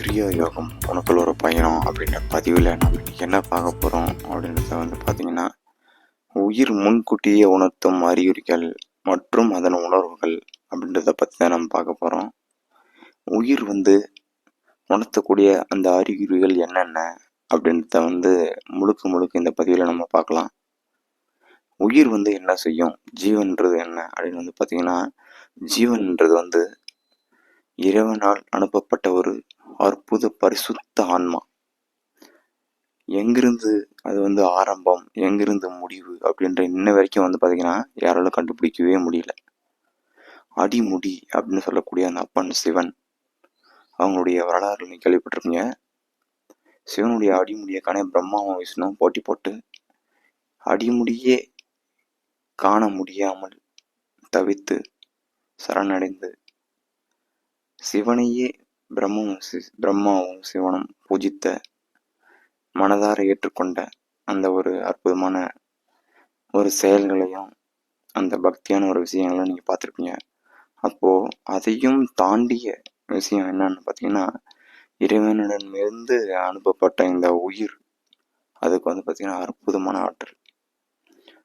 கிரியா யோகம் உனக்குள்ள ஒரு பயணம் அப்படின்ற பதிவில் நம்ம என்ன பார்க்க போகிறோம் அப்படின்றத வந்து பார்த்தீங்கன்னா உயிர் முன்கூட்டியே உணர்த்தும் அறிகுறிகள் மற்றும் அதன் உணர்வுகள் அப்படின்றத பற்றி தான் நம்ம பார்க்க போகிறோம் உயிர் வந்து உணர்த்தக்கூடிய அந்த அறிகுறிகள் என்னென்ன அப்படின்றத வந்து முழுக்க முழுக்க இந்த பதிவில் நம்ம பார்க்கலாம். உயிர் வந்து என்ன செய்யும்? ஜீவன்றது என்ன? அப்படின்னு வந்து பார்த்தீங்கன்னா ஜீவன்ன்றது வந்து இறைவனால் அனுப்பப்பட்ட ஒரு அற்புத பரிசுத்த ஆன்மா. எங்கிருந்து அது வந்து ஆரம்பம் எங்கிருந்து முடிவு அப்படின்ற இன்ன வரைக்கும் வந்து பார்த்தீங்கன்னா யாராலும் கண்டுபிடிக்கவே முடியல. அடிமுடி அப்படின்னு சொல்லக்கூடிய அந்த அப்பன் சிவன் அவங்களுடைய வரலாறு நீ கேள்விப்பட்டிருப்பீங்க. சிவனுடைய அடிமுடியை காண பிரம்மாவும் விஷ்ணுவும் போட்டி போட்டு அடிமுடியே காண முடியாமல் தவித்து சரணடைந்து சிவனையே பிரம்மவும் சி- பிரம்மாவும் சிவனும் பூஜித்த மனதார ஏற்றுக்கொண்ட அந்த ஒரு அற்புதமான ஒரு செயல்களையும் அந்த பக்தியான ஒரு விஷயங்களும் நீங்கள் பார்த்துருப்பீங்க. அப்போது அதையும் தாண்டிய விஷயம் என்னன்னு பார்த்தீங்கன்னா இறைவனிடமிருந்து அனுப்பப்பட்ட இந்த உயிர் அதுக்கு வந்து பார்த்திங்கன்னா அற்புதமான ஆற்றல்.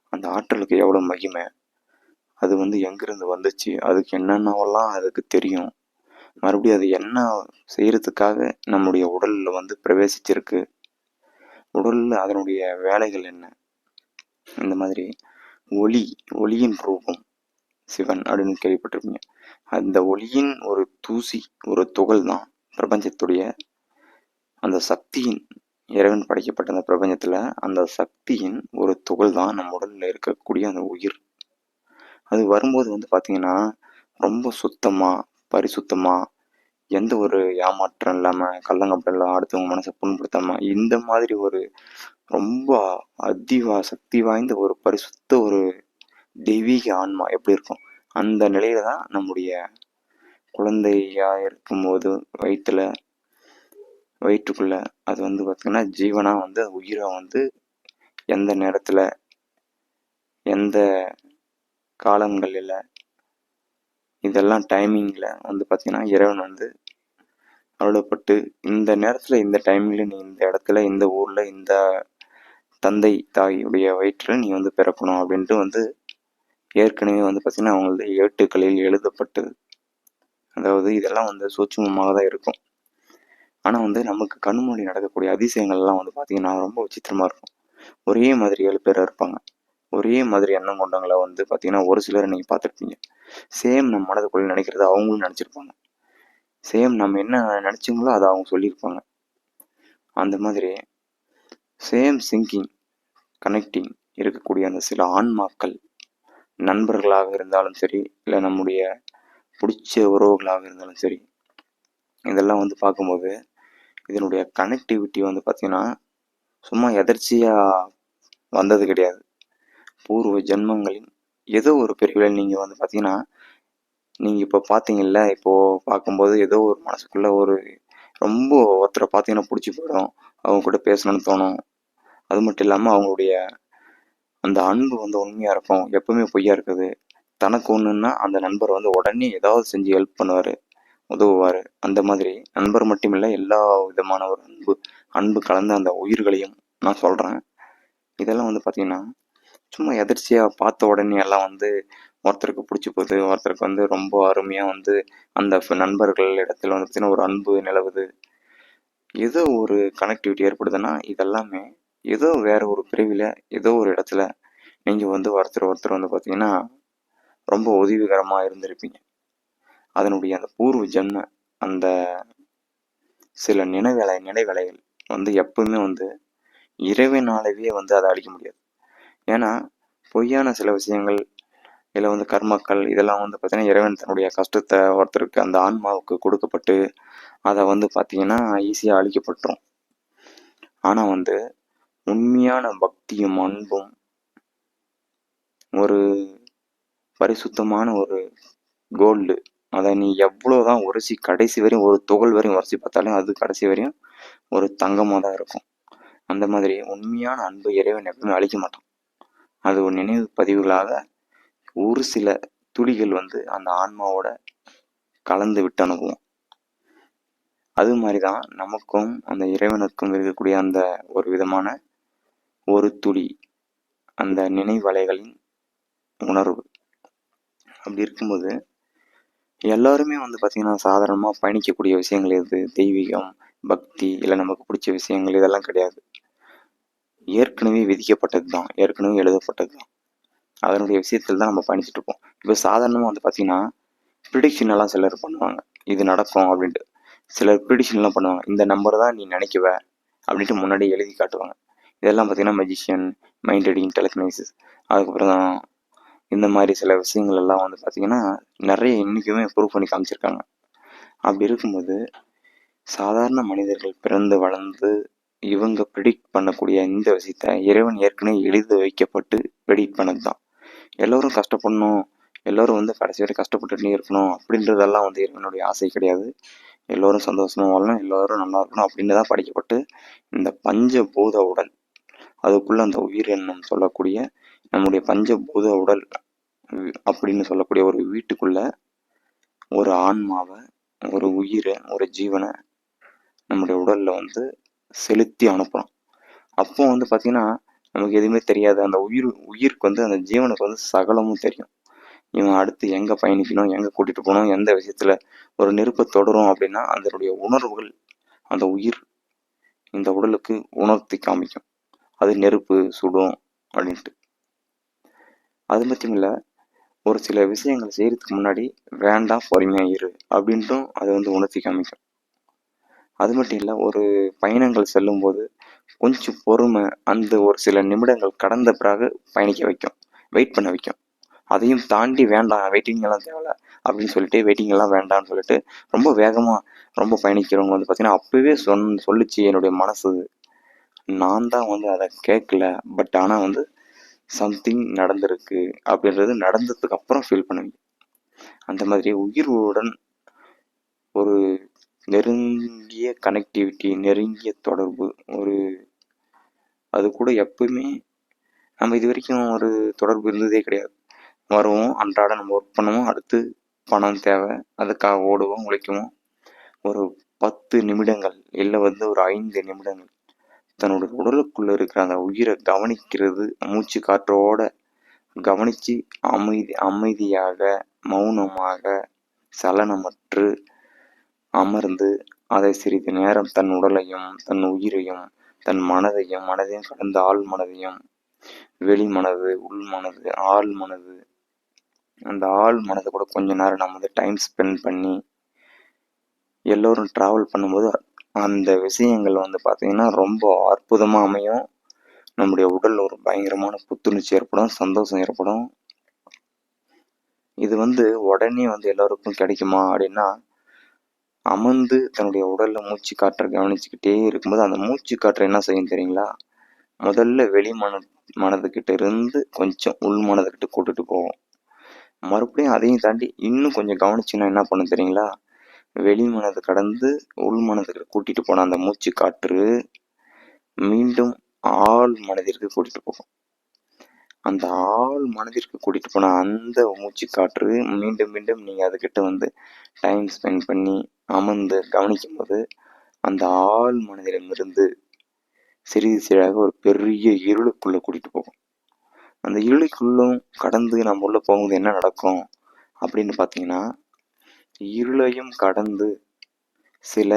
அந்த ஆற்றலுக்கு எவ்வளோ மகிமை? அது வந்து எங்கிருந்து வந்துச்சு? அதுக்கு என்னென்னவெல்லாம் அதுக்கு தெரியும்? மறுபடியும் அது என்ன செய்கிறதுக்காக நம்முடைய உடலில் வந்து பிரவேசிச்சிருக்கு? உடலில் அதனுடைய வேலைகள் என்ன? இந்த மாதிரி ஒளி ஒளியின் ரூபம் சிவன் அப்படின்னு கேள்விப்பட்டிருப்பீங்க. அந்த ஒளியின் ஒரு தூசி ஒரு துகள் தான் பிரபஞ்சத்துடைய அந்த சக்தியின் இறைவன் படைக்கப்பட்ட அந்த பிரபஞ்சத்தில் அந்த சக்தியின் ஒரு துகள் தான் நம்ம உடலில் இருக்கக்கூடிய அந்த உயிர். அது வரும்போது வந்து பார்த்திங்கன்னா ரொம்ப சுத்தமாக பரிசுத்தமாக எந்த ஒரு ஏமாற்றம் இல்லாமல் கள்ளங்கப்படம் இல்லாம அடுத்தவங்க மனசை புண்படுத்தாமல் இந்த மாதிரி ஒரு ரொம்ப அதிவா சக்தி வாய்ந்த ஒரு பரிசுத்த ஒரு தெய்வீக ஆன்மா எப்படி இருக்கும்? அந்த நிலையில தான் நம்முடைய குழந்தையா இருக்கும்போது வயிற்றுல வயிற்றுக்குள்ள அது வந்து பார்த்தீங்கன்னா ஜீவனா வந்து உயிரை வந்து எந்த நேரத்தில் எந்த காலங்களில் இதெல்லாம் டைமிங்கில் வந்து பார்த்திங்கன்னா இறைவன் வந்து அருளப்பட்டு இந்த நேரத்தில் இந்த டைமிங்கில் நீ இந்த இடத்துல இந்த ஊரில் இந்த தந்தை தாயுடைய வயிற்றில் நீ வந்து பிறக்கணும் அப்படின்ட்டு வந்து ஏற்கனவே வந்து பார்த்திங்கன்னா அவங்களது ஏட்டுக்களில் எழுதப்பட்டது அதாவது இதெல்லாம் வந்து சூட்சமமாக தான் இருக்கும். ஆனால் வந்து நமக்கு கண்மொழி நடக்கக்கூடிய அதிசயங்கள்லாம் வந்து பார்த்திங்கன்னா ரொம்ப விசித்திரமாக இருக்கும். ஒரே மாதிரி ஏழு பேர் இருப்பாங்க. ஒரே மாதிரி எண்ணம் கொண்டவங்களை வந்து பார்த்தீங்கன்னா ஒரு சிலர் நீங்கள் பார்த்துருப்பீங்க. சேம் நம்ம மனதுக்குள்ளே நினைக்கிறத அவங்களும் நினச்சிருப்பாங்க. சேம் நம்ம என்ன நினச்சிங்களோ அதை அவங்க சொல்லியிருப்பாங்க. அந்த மாதிரி சேம் சிங்கிங் கனெக்டிங் இருக்கக்கூடிய அந்த சில ஆன்மாக்கள் நண்பர்களாக இருந்தாலும் சரி இல்லை நம்முடைய பிடிச்ச உறவுகளாக இருந்தாலும் சரி இதெல்லாம் வந்து பார்க்கும்போது இதனுடைய கனெக்டிவிட்டி வந்து பார்த்திங்கன்னா சும்மா எதர்ச்சியாக வந்தது கிடையாது. பூர்வ ஜென்மங்களின் ஏதோ ஒரு பிரிவில் நீங்கள் வந்து பார்த்தீங்கன்னா நீங்கள் இப்போ பார்த்தீங்கல்ல இப்போது பார்க்கும்போது ஏதோ ஒரு மனசுக்குள்ள ஒரு ரொம்ப ஒருத்தரை பார்த்தீங்கன்னா பிடிச்சி போயிடும். அவங்க கூட பேசணும்னு தோணும். அது மட்டும் இல்லாமல் அவங்களுடைய அந்த அன்பு வந்து உண்மையாக இருக்கும். எப்பவுமே பொய்யா இருக்குது. தனக்கு ஒன்றுன்னா அந்த நண்பர் வந்து உடனே ஏதாவது செஞ்சு ஹெல்ப் பண்ணுவார் உதவுவார். அந்த மாதிரி நண்பர் மட்டுமில்லை எல்லா விதமான ஒரு அன்பு அன்பு கலந்த அந்த உயிர்களையும் நான் சொல்கிறேன் இதெல்லாம் வந்து பார்த்தீங்கன்னா சும்மா எதிர்ச்சியாக பார்த்த உடனே எல்லாம் வந்து ஒருத்தருக்கு பிடிச்சி போகுது ஒருத்தருக்கு வந்து ரொம்ப அருமையாக வந்து அந்த நண்பர்கள் இடத்துல வந்து பார்த்தீங்கன்னா ஒரு அன்பு நிலவுது. ஏதோ ஒரு கனெக்டிவிட்டி ஏற்படுதுன்னா இதெல்லாமே ஏதோ வேற ஒரு பிரிவில் ஏதோ ஒரு இடத்துல நீங்கள் வந்து ஒருத்தர் ஒருத்தர் வந்து பார்த்தீங்கன்னா ரொம்ப உதவிகரமாக இருந்திருப்பீங்க. அதனுடைய அந்த பூர்வ ஜென்ம அந்த சில நினைவேலை நினைவேலைகள் வந்து எப்பவுமே வந்து இறைவனாலவே வந்து அதை அழிக்க முடியாது. ஏன்னா பொய்யான சில விஷயங்கள் இதில் வந்து கர்மக்கள் இதெல்லாம் வந்து பார்த்தீங்கன்னா இறைவன் தன்னுடைய கஷ்டத்தை ஒருத்தருக்கு அந்த ஆன்மாவுக்கு கொடுக்கப்பட்டு அதை வந்து பார்த்திங்கன்னா ஈஸியாக அழிக்கப்பட்டுரும். ஆனால் வந்து உண்மையான பக்தியும் அன்பும் ஒரு பரிசுத்தமான ஒரு கோல்டு அதை நீ எவ்வளோதான் உரசி கடைசி வரையும் ஒரு துகள் வரையும் உரசி பார்த்தாலும் அது கடைசி வரையும் ஒரு தங்கமாக தான் இருக்கும். அந்த மாதிரி உண்மையான அன்பு இறைவன் எப்பவுமே அழிக்க மாட்டான். அது ஒரு நினைவு பதிவுகளாக ஒரு சில துளிகள் வந்து அந்த ஆன்மாவோட கலந்து விட்டு அனுப்புவோம் அது மாதிரி தான் நமக்கும் அந்த இறைவனுக்கும் இருக்கக்கூடிய அந்த ஒரு விதமான ஒரு துளி அந்த நினைவலைகளின் உணர்வு. அப்படி இருக்கும்போது எல்லாருமே வந்து பார்த்திங்கன்னா சாதாரணமாக பயணிக்கக்கூடிய விஷயங்கள் எது? தெய்வீகம் பக்தி இல்லை நமக்கு பிடிச்ச விஷயங்கள் இதெல்லாம் கிடையாது. ஏற்கனவே விதிக்கப்பட்டது தான் ஏற்கனவே எழுதப்பட்டது தான் அதனுடைய விஷயத்தில் தான் நம்ம பயணிச்சுட்டு இருப்போம் இப்போ சாதாரணமாக வந்து பார்த்தீங்கன்னா ப்ரிடிக்ஷன் எல்லாம் சிலர் பண்ணுவாங்க. இது நடக்கும் அப்படின்ட்டு. சிலர் ப்ரிடிக்ஷன்லாம் பண்ணுவாங்க. இந்த நம்பர் தான் நீ நினைக்குவ அப்படின்ட்டு முன்னாடி எழுதி காட்டுவாங்க. இதெல்லாம் பார்த்தீங்கன்னா மெஜிஷியன் மைண்ட் ரீடிங் டெலக்னைசிஸ் அதுக்கப்புறம் தான் இந்த மாதிரி சில விஷயங்கள் எல்லாம் வந்து பார்த்தீங்கன்னா நிறைய இன்றைக்குமே ப்ரூவ் பண்ணி காமிச்சிருக்காங்க. அப்படி இருக்கும்போது சாதாரண மனிதர்கள் பிறந்து வளர்ந்து இவங்க ப்ரிடிக்ட் பண்ணக்கூடிய இந்த விஷயத்த இறைவன் ஏற்கனவே எழுதி வைக்கப்பட்டு ப்ரிடிக்ட் பண்ணது தான் எல்லோரும் கஷ்டப்படணும் எல்லோரும் வந்து கடைசி வரை கஷ்டப்பட்டுட்டே இருக்கணும் அப்படின்றதெல்லாம் வந்து இறைவனுடைய ஆசை கிடையாது. எல்லோரும் சந்தோஷமாக வாழணும் எல்லோரும் நல்லா இருக்கணும் அப்படின்னு தான் படிக்கப்பட்டு இந்த பஞ்சபூத உடல் அதுக்குள்ளே அந்த உயிர் எண்ணம் சொல்லக்கூடிய நம்முடைய பஞ்சபூத உடல் அப்படின்னு சொல்லக்கூடிய ஒரு வீட்டுக்குள்ள ஒரு ஆன்மாவை ஒரு உயிரை ஒரு ஜீவனை நம்முடைய உடலில் வந்து செலுத்தி அனுப்புகிறோம் அப்போ வந்து பார்த்தீங்கன்னா நமக்கு எதுவுமே தெரியாது. அந்த உயிர் உயிருக்கு வந்து அந்த ஜீவனுக்கு வந்து சகலமும் தெரியும். இவன் அடுத்து எங்கே பயணிக்கணும் எங்கே கூட்டிகிட்டு போகணும் எந்த விஷயத்தில் ஒரு நெருப்பை தொடரும் அப்படின்னா அதனுடைய உணர்வுகள் அந்த உயிர் இந்த உடலுக்கு உணர்த்தி காமிக்கும். அது நெருப்பு சுடும் அப்படின்ட்டு. அது மட்டும் இல்லை ஒரு சில விஷயங்கள் செய்கிறதுக்கு முன்னாடி வேண்டாம் பொறுமையாக இரு அப்படின்ட்டும் அதை வந்து உணர்த்தி காமிக்கும். அது மட்டும் இல்லை ஒரு பயணங்கள் செல்லும்போது கொஞ்சம் பொறுமை அந்த ஒரு சில நிமிடங்கள் கடந்த பிறகு பயணிக்க வைக்கும் வெயிட் பண்ண வைக்கும். அதையும் தாண்டி வேண்டாம் வெயிட்டிங்கெல்லாம் தேவையில்ல அப்படின்னு சொல்லிட்டு வெயிட்டிங்கெல்லாம் வேண்டாம்னு சொல்லிட்டு ரொம்ப வேகமாக ரொம்ப பயணிக்கிறவங்க வந்து பார்த்தீங்கன்னா அப்பவே சொன் சொல்லிச்சு என்னுடைய மனசு. நான் தான் வந்து அதை கேட்கல பட் ஆனால் வந்து சம்திங் நடந்திருக்கு அப்படின்றது நடந்ததுக்கு அப்புறம் ஃபீல் பண்ணுவீங்க. அந்த மாதிரி உயிர்வுடன் ஒரு நெருங்கிய கனெக்டிவிட்டி நெருங்கிய தொடர்பு ஒரு அது கூட எப்பவுமே நம்ம இது வரைக்கும் ஒரு தொடர்பு இருந்ததே கிடையாது. வருவோம் அன்றாட நம்ம ஒர்க் பண்ணுவோம் அடுத்து பணம் தேவை அதுக்காக ஓடுவோம் உழைக்குவோம். ஒரு பத்து நிமிடங்கள் இல்லை வந்து ஒரு ஐந்து நிமிடங்கள் தன்னோட உடலுக்குள்ளே இருக்கிற அந்த உயிரை கவனிக்கிறது மூச்சு காற்றோட கவனித்து அமைதி அமைதியாக மௌனமாக சலனமற்று அமர்ந்து அதை சிறிது நேரம் தன் உடலையும் தன் உயிரையும் தன் மனதையும் மனதையும் கடந்த ஆள் மனதையும் வெளி மனது உள் மனது ஆள் மனது அந்த ஆள் மனதை கூட கொஞ்ச நேரம் நம்ம வந்து டைம் ஸ்பெண்ட் பண்ணி எல்லோரும் ட்ராவல் பண்ணும்போது அந்த விஷயங்கள் வந்து பார்த்திங்கன்னா ரொம்ப அற்புதமாக அமையும். நம்முடைய உடல் ஒரு பயங்கரமான புத்துணர்ச்சி ஏற்படும் சந்தோஷம் ஏற்படும். இது வந்து உடனே வந்து எல்லோருக்கும் கிடைக்குமா அப்படின்னா அமர்ந்து தன்னுடைய உடலில் மூச்சு காற்றை கவனிச்சுக்கிட்டே இருக்கும்போது அந்த மூச்சு காற்றை என்ன செய்யும் தெரியுங்களா? முதல்ல வெளி மன மனதுக்கிட்ட இருந்து கொஞ்சம் உள் மனதுக்கிட்ட கூட்டுட்டு போவோம். மறுபடியும் அதையும் தாண்டி இன்னும் கொஞ்சம் கவனிச்சுன்னா என்ன பண்ணும் தெரியுங்களா? வெளி மனது கடந்து உள் மனதுக்கு கூட்டிட்டு போன அந்த மூச்சு காற்று மீண்டும் ஆள் மனதிற்கு கூட்டிட்டு போகும். அந்த ஆள் மனதிற்கு கூட்டிட்டு போன அந்த மூச்சு காற்று மீண்டும் மீண்டும் நீங்க அதுக்கிட்ட வந்து டைம் ஸ்பெண்ட் பண்ணி அமர்ந்து கவனிக்கும் போது அந்த ஆள் மனதிடமிருந்து சிறிது சிறிதாக ஒரு பெரிய இருளுக்குள்ள கூட்டிட்டு போகும். அந்த இருளுக்குள்ளும் கடந்து நம்ம உள்ள போகும்போது என்ன நடக்கும் அப்படின்னு பார்த்தீங்கன்னா இருளையும் கடந்து சில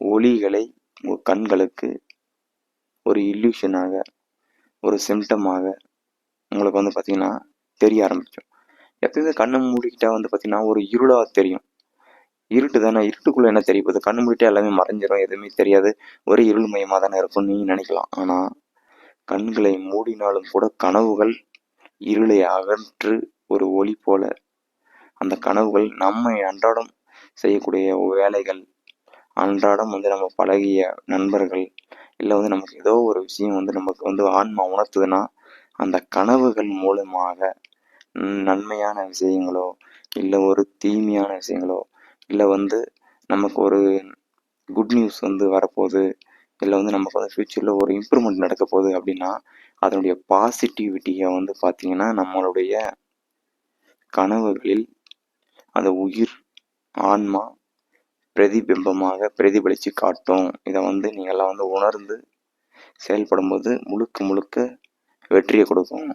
ஒளிகளை கண்களுக்கு ஒரு இல்யூஷனாக ஒரு சிம்டமாக உங்களுக்கு வந்து பார்த்தீங்கன்னா தெரிய ஆரம்பிக்கும். எப்பயுமே கண்ணை மூடிக்கிட்டால் வந்து பார்த்தீங்கன்னா ஒரு இருளாக தெரியும். இருட்டு தானே? இருட்டுக்குள்ளே என்ன தெரியும் இப்போ கண்ணு மூடிட்டா எல்லாமே மறைஞ்சிரும். எதுவுமே தெரியாது. ஒரே இருள் மயமாக தானே இருக்கும்னு நீங்கள் நினைக்கலாம். ஆனால் கண்களை மூடினாலும் கூட கனவுகள் இருளை அகன்று ஒரு ஒளி போல அந்த கனவுகள் நம்ம அன்றாடம் செய்யக்கூடிய வேலைகள் அன்றாடம் வந்து நம்ம பழகிய நண்பர்கள் இல்லை வந்து நமக்கு ஏதோ ஒரு விஷயம் வந்து நமக்கு வந்து ஆன்மா உணர்த்துதுன்னா அந்த கனவுகள் மூலமாக நன்மையான விஷயங்களோ இல்லை ஒரு தீமையான விஷயங்களோ இல்லை வந்து நமக்கு ஒரு குட் நியூஸ் வந்து வரப்போகுது இல்லை வந்து நமக்கு வந்து ஃப்யூச்சரில் ஒரு இம்ப்ரூவ்மெண்ட் நடக்க போகுது அப்படின்னா அதனுடைய பாசிட்டிவிட்டியை வந்து பார்த்திங்கன்னா நம்மளுடைய கனவுகளில் அந்த உயிர் ஆன்மா பிரதிபிம்பமாக பிரதிபலித்து காட்டும். இதை வந்து நீங்கள்லாம் வந்து உணர்ந்து செயல்படும்போது முழுக்க முழுக்க வெற்றியை கொடுக்கும்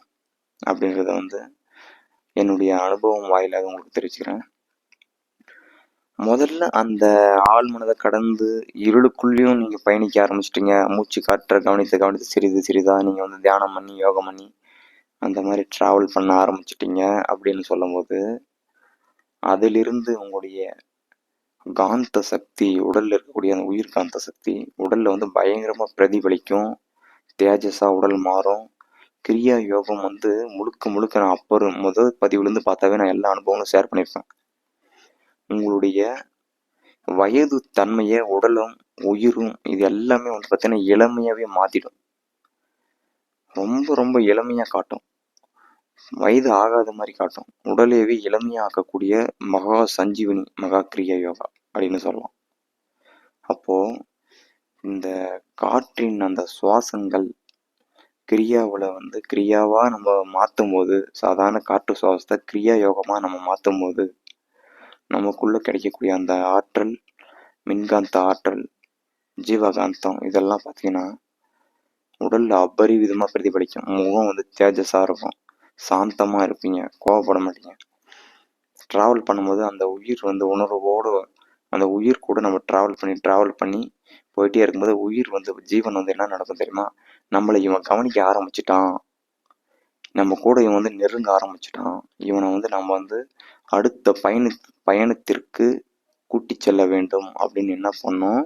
அப்படின்றத வந்து என்னுடைய அனுபவம் வாயிலாக உங்களுக்கு தெரிவிச்சுக்கிறேன். முதல்ல அந்த ஆள் மனதை கடந்து இருளுக்குள்ளேயும் நீங்கள் பயணிக்க ஆரம்பிச்சிட்டிங்க. மூச்சு காற்ற கவனித்து கவனித்து சிறிது சிறிதாக நீங்கள் வந்து தியானம் பண்ணி யோகம் பண்ணி அந்த மாதிரி ட்ராவல் பண்ண ஆரம்பிச்சிட்டிங்க அப்படின்னு சொல்லும்போது அதிலிருந்து உங்களுடைய காந்த சக்தி உடலில் இருக்கக்கூடிய அந்த உயிர் காந்த சக்தி உடலில் வந்து பயங்கரமாக பிரதிபலிக்கும். தேஜஸாக உடல் மாறும். கிரியா யோகம் வந்து முழுக்க முழுக்க நான் அப்புறம் முதல் பதிவுலேருந்து பார்த்தாவே நான் எல்லா அனுபவங்களும் ஷேர் பண்ணியிருப்பேன். உங்களுடைய வயது தன்மையை உடலும் உயிரும் இது எல்லாமே வந்து பார்த்தீங்கன்னா இளமையாகவே மாற்றிடும் ரொம்ப ரொம்ப இளமையாக காட்டும். வயது ஆகாத மாதிரி காட்டும். உடலையவே இளமையாக ஆக்கக்கூடிய மகா சஞ்சீவனி மகா கிரியா யோகா அப்படின்னு சொல்லலாம். அப்போது இந்த காற்றின் அந்த சுவாசங்கள் கிரியாவில் வந்து கிரியாவாக நம்ம மாற்றும் போது சாதாரண காற்று சுவாசத்தை கிரியா யோகமாக நம்ம மாற்றும் போது நமக்குள்ளே கிடைக்கக்கூடிய அந்த ஆற்றல் மின்காந்த ஆற்றல் ஜீவகாந்தம் இதெல்லாம் பார்த்தீங்கன்னா உடலில் அபரிவிதமாக பிரதிபலிக்கும். முகம் வந்து தேஜஸாக இருக்கும். சாந்தமாக இருப்பீங்க. கோவப்பட மாட்டீங்க. ட்ராவல் பண்ணும்போது அந்த உயிர் வந்து உணர்வோடு அந்த உயிர் கூட நம்ம ட்ராவல் பண்ணி ட்ராவல் பண்ணி போயிட்டே இருக்கும்போது உயிர் வந்து ஜீவன் வந்து என்ன நடக்கும் தெரியுமா? நம்மளை இவன் கவனிக்க ஆரம்பிச்சிட்டான். நம்ம கூட இவன் வந்து நெருங்க ஆரம்பிச்சிட்டான். இவனை வந்து நம்ம வந்து அடுத்த பயண பயணத்திற்கு கூட்டி செல்ல வேண்டும் அப்படின்னு என்ன பண்ணோம்?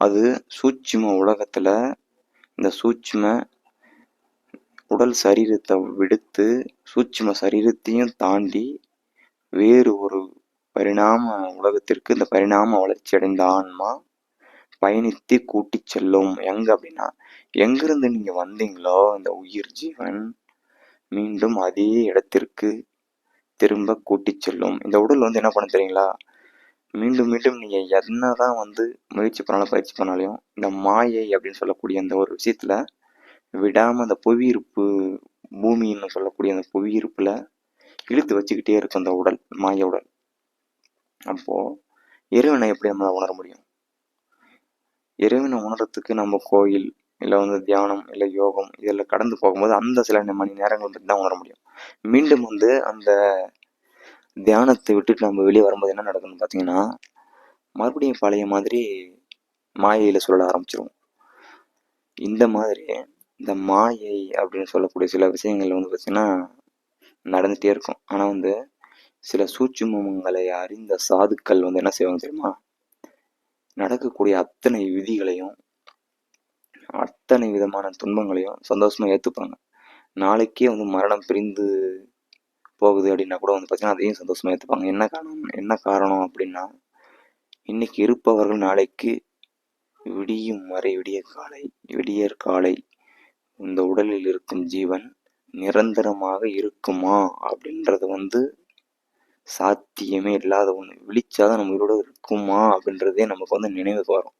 அது சூட்சும உலகத்தில் இந்த சூட்சும உடல் சரீரத்தை விடுத்து சூட்சும சரீரத்தையும் தாண்டி வேறு ஒரு பரிணாம உலகத்திற்கு இந்த பரிணாம வளர்ச்சி அடைந்த ஆன்மா பயணித்து கூட்டி செல்லும். எங்க அப்படின்னா எங்கிருந்து நீங்க வந்தீங்களோ இந்த உயிர் ஜீவன் மீண்டும் அதே இடத்திற்கு திரும்ப கூட்டி செல்லும். இந்த உடல் வந்து என்ன பண்ண தெரியுங்களா? மீண்டும் மீண்டும் நீங்க என்னதான் வந்து முயற்சி பண்ணாலும் பயிற்சி பண்ணாலையும் இந்த மாயை அப்படின்னு சொல்லக்கூடிய அந்த ஒரு விஷயத்துல விடாம அந்த புவியிருப்பு பூமின்னு சொல்லக்கூடிய அந்த புவியிருப்புல இழுத்து வச்சுக்கிட்டே இருக்கும் அந்த உடல் மாய உடல். அப்போ இறைவனை எப்படி நம்ம உணர முடியும்? இறைவனை உணர்றதுக்கு நம்ம கோயில் இல்லை வந்து தியானம் இல்லை யோகம் இதில் கடந்து போகும்போது அந்த சில மணி நேரங்கள் பற்றி தான் உணர முடியும். மீண்டும் வந்து அந்த தியானத்தை விட்டுட்டு நம்ம வெளியே வரும்போது என்ன நடக்கும்னு பார்த்தீங்கன்னா மறுபடியும் பழைய மாதிரி மாயையில் சொல்ல ஆரம்பிச்சிருவோம் இந்த மாதிரி இந்த மாயை அப்படின்னு சொல்லக்கூடிய சில விஷயங்கள் வந்து பார்த்திங்கன்னா நடந்துகிட்டே இருக்கும். ஆனால் வந்து சில சூட்சுமங்களை அறிந்த சாதுக்கள் வந்து என்ன செய்வாங்க தெரியுமா? நடக்கக்கூடிய அத்தனை விதிகளையும் அத்தனை விதமான துன்பங்களையும் சந்தோஷமா ஏற்றுப்பாங்க நாளைக்கே வந்து மரணம் பிரிந்து போகுது அப்படின்னா கூட வந்து பார்த்தீங்கன்னா அதையும் சந்தோஷமா ஏற்றுப்பாங்க என்ன காரணம்? என்ன காரணம் அப்படின்னா இன்னைக்கு இருப்பவர்கள் நாளைக்கு விடியும் வரை விடிய காலை விடியற் காலை இந்த உடலில் இருக்கும் ஜீவன் நிரந்தரமாக இருக்குமா அப்படின்றது வந்து சாத்தியமே இல்லாத ஒன்று விழிச்சாதான் நம்ம உயிரோட இருக்குமா அப்படின்றதே நமக்கு வந்து நினைவுக்கு வரும்.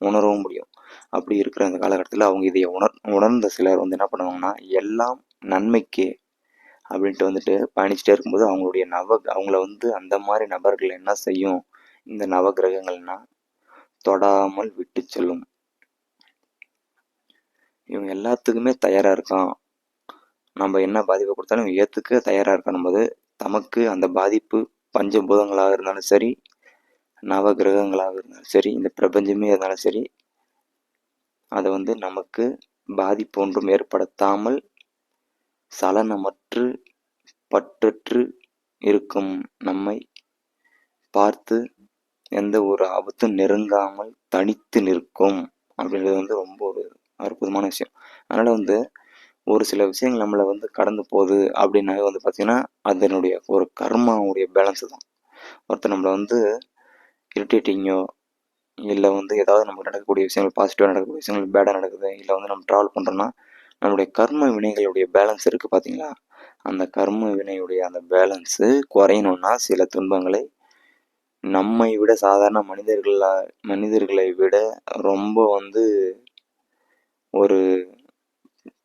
உணரவும் முடியும். அப்படி இருக்கிற அந்த காலகட்டத்தில் அவங்க இதை உணர் உணர்ந்த சிலர் வந்து என்ன பண்ணுவாங்கன்னா எல்லாம் நன்மைக்கே அப்படின்ட்டு வந்துட்டு பயணிச்சுட்டே இருக்கும்போது அவங்களுடைய நவ அவங்கள வந்து அந்த மாதிரி நபர்கள் என்ன செய்யும்? இந்த நவ கிரகங்கள்னா தொடாமல் விட்டு செல்லும். இவங்க எல்லாத்துக்குமே தயாராக இருக்கான். நம்ம என்ன பாதிப்பை கொடுத்தாலும் ஏற்றுக்க தயாராக இருக்கணும் போது தமக்கு அந்த பாதிப்பு பஞ்சபூதங்களாக இருந்தாலும் சரி நவ கிரகங்களாக இருந்தாலும் சரி இந்த பிரபஞ்சமே இருந்தாலும் சரி அதை வந்து நமக்கு பாதிப்பு ஒன்றும் ஏற்படுத்தாமல் சலனமற்று பற்றற்று இருக்கும் நம்மை பார்த்து எந்த ஒரு ஆபத்தும் நெருங்காமல் தனித்து நிற்கும் அப்படின்றது வந்து ரொம்ப ஒரு அற்புதமான விஷயம். அதனால் வந்து ஒரு சில விஷயங்கள் நம்மளை வந்து கடந்து போகுது அப்படின்னாவே வந்து பார்த்திங்கன்னா அதனுடைய ஒரு கர்மாவுடைய பேலன்ஸு தான். ஒருத்தர் நம்மளை வந்து இரிட்டேட்டிங்கோ இல்லை வந்து ஏதாவது நமக்கு நடக்கக்கூடிய விஷயங்கள் பாசிட்டிவாக நடக்கக்கூடிய விஷயங்கள் பேடாக நடக்குது இல்லை வந்து நம்ம ட்ராவல் பண்ணுறோன்னா நம்மளுடைய கர்ம வினைகளுடைய பேலன்ஸ் இருக்குது பார்த்தீங்களா அந்த கர்ம வினையுடைய அந்த பேலன்ஸு குறையணும்னா சில துன்பங்களை நம்மை விட சாதாரண மனிதர்களா மனிதர்களை விட ரொம்ப வந்து ஒரு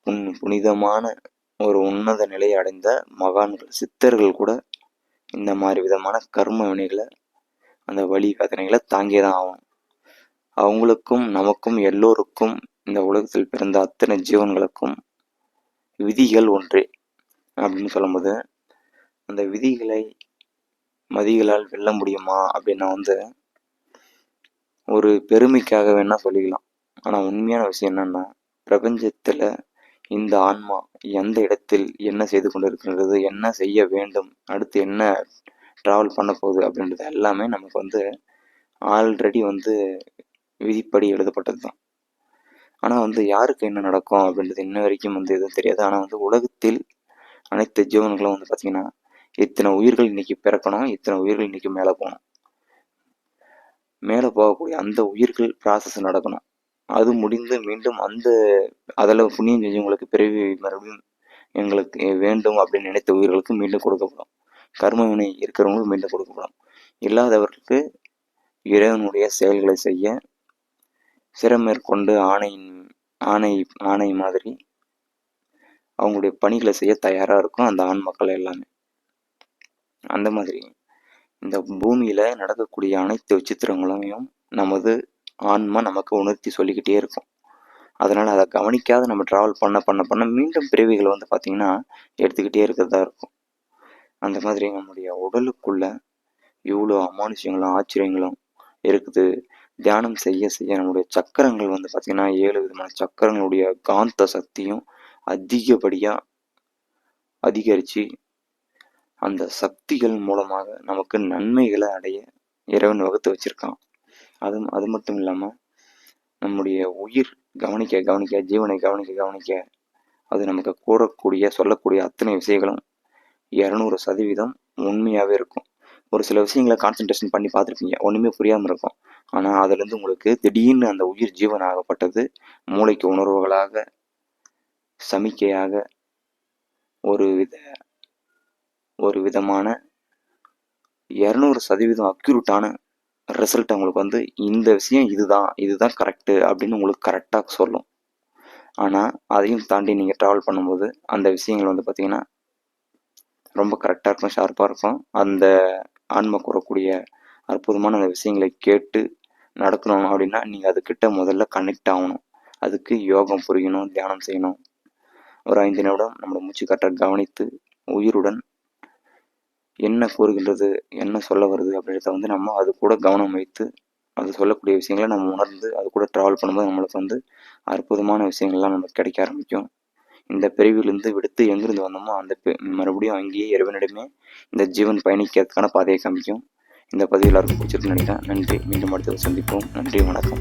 புன் புனிதமான ஒரு உன்னத நிலையை அடைந்த மகான்கள் சித்தர்கள் கூட இந்த மாதிரி விதமான கர்ம வினைகளை அந்த வழி வேதனைகளை தாங்கியே தான் ஆகணும். அவங்களுக்கும் நமக்கும் எல்லோருக்கும் இந்த உலகத்தில் பிறந்த அத்தனை ஜீவன்களுக்கும் விதிகள் ஒன்றே அப்படின்னு சொல்லும்போது அந்த விதிகளை மதிகளால் வெல்ல முடியுமா அப்படின்னா வந்து ஒரு பெருமைக்காக வேணா சொல்லிக்கலாம். ஆனால் உண்மையான விஷயம் என்னன்னா பிரபஞ்சத்தில் இந்த ஆன்மா எந்த இடத்தில் என்ன செய்து கொண்டிருக்கின்றது என்ன செய்ய வேண்டும் அடுத்து என்ன ட்ராவல் பண்ண போகுது அப்படின்றது எல்லாமே நமக்கு வந்து ஆல்ரெடி வந்து விதிப்படி எழுதப்பட்டது தான் ஆனால் வந்து யாருக்கு என்ன நடக்கும் அப்படின்றது இன்ன வரைக்கும் வந்து எதுவும் தெரியாது. ஆனால் வந்து உலகத்தில் அனைத்து ஜீவன்களும் வந்து பார்த்திங்கன்னா இத்தனை உயிர்கள் இன்னைக்கு பிறக்கணும் இத்தனை உயிர்கள் இன்னைக்கு மேலே போகணும். மேலே போகக்கூடிய அந்த உயிர்கள் ப்ராசஸ் நடக்கணும். அது முடிந்து மீண்டும் அந்த அதில் புண்ணியம் செஞ்சவங்களுக்கு பிறவி மறுபடியும் எங்களுக்கு வேண்டும் அப்படின்னு நினைத்த உயிர்களுக்கு மீண்டும் கொடுக்கப்படும். கர்ம வினை இருக்கிறவங்களுக்கு மீண்டும் கொடுக்கப்படும். இல்லாதவர்களுக்கு இறைவனுடைய செயல்களை செய்ய சிறமேற்கொண்டு ஆணையின் ஆணை ஆணை மாதிரி அவங்களுடைய பணிகளை செய்ய தயாராக இருக்கும் அந்த ஆண் மக்கள் எல்லாமே. அந்த மாதிரி இந்த பூமியில் நடக்கக்கூடிய அனைத்து விசித்திரங்களையும் நமது ஆன்மா நமக்கு உணர்த்தி சொல்லிக்கிட்டே இருக்கும். அதனால் அதை கவனிக்காத நம்ம ட்ராவல் பண்ண பண்ண பண்ண மீண்டும் பிறவிகளை வந்து பார்த்திங்கன்னா எடுத்துக்கிட்டே இருக்கிறதா இருக்கும். அந்த மாதிரி நம்முடைய உடலுக்குள்ள இவ்வளோ அமானுஷங்களும் ஆச்சரியங்களும் இருக்குது. தியானம் செய்ய செய்ய நம்முடைய சக்கரங்கள் வந்து பார்த்திங்கன்னா ஏழு விதமான சக்கரங்களுடைய காந்த சக்தியும் அதிகப்படியாக அதிகரித்து அந்த சக்திகள் மூலமாக நமக்கு நன்மைகளை அடைய இறைவன் வகுத்து வச்சுருக்கான். அது அது மட்டும் இல்லாமல் நம்முடைய உயிர் கவனிக்க கவனிக்க ஜீவனை கவனிக்க கவனிக்க அது நமக்கு கூறக்கூடிய சொல்லக்கூடிய அத்தனை விஷயங்களும் இரநூறு சதவீதம் உண்மையாகவே இருக்கும். ஒரு சில விஷயங்களை கான்சன்ட்ரேஷன் பண்ணி பார்த்துருப்பீங்க. ஒன்றுமே புரியாமல் இருக்கும். ஆனால் அதுலேருந்து உங்களுக்கு திடீர்னு அந்த உயிர் ஜீவன் ஆகப்பட்டது. மூளைக்கு உணர்வுகளாக சமிக்கையாக ஒரு வித ஒரு விதமான இரநூறு சதவீதம் அக்யூரேட்டான ரிசல்ட் உங்களுக்கு வந்து இந்த விஷயம் இதுதான் இதுதான் கரெக்டு அப்படின்னு உங்களுக்கு கரெக்டாக சொல்லும். ஆனால் அதையும் தாண்டி நீங்கள் ட்ராவல் பண்ணும்போது அந்த விஷயங்கள் வந்து பார்த்திங்கன்னா ரொம்ப கரெக்டாக இருக்கும் ஷார்ப்பாக இருக்கும். அந்த ஆன்மை கூறக்கூடிய அற்புதமான அந்த விஷயங்களை கேட்டு நடக்கணும் அப்படின்னா நீங்கள் அதுக்கிட்ட முதல்ல கனெக்ட் ஆகணும். அதுக்கு யோகம் புரியணும் தியானம் செய்யணும். ஒரு ஐந்து நிமிடம் நம்மளோட மூச்சு கட்ட கவனித்து உயிருடன் என்ன கூறுகின்றது என்ன சொல்ல வருது அப்படின்றத வந்து நம்ம அது கூட கவனம் வைத்து அது சொல்லக்கூடிய விஷயங்களை நம்ம உணர்ந்து அது கூட ட்ராவல் பண்ணும்போது நம்மளுக்கு வந்து அற்புதமான விஷயங்கள்லாம் நமக்கு கிடைக்க ஆரம்பிக்கும். இந்த பிரிவிலிருந்து விடுத்து எங்கிருந்து வந்தோமோ அந்த மறுபடியும் அங்கேயே இறைவனிடமே இந்த ஜீவன் பயணிக்கிறதுக்கான பாதையை காமிக்கும். இந்த பதிவு எல்லாருக்கும் பிடிச்சிருக்குன்னு நினைக்கிறேன். நன்றி. மீண்டும் அடுத்தது சந்திப்போம். நன்றி. வணக்கம்.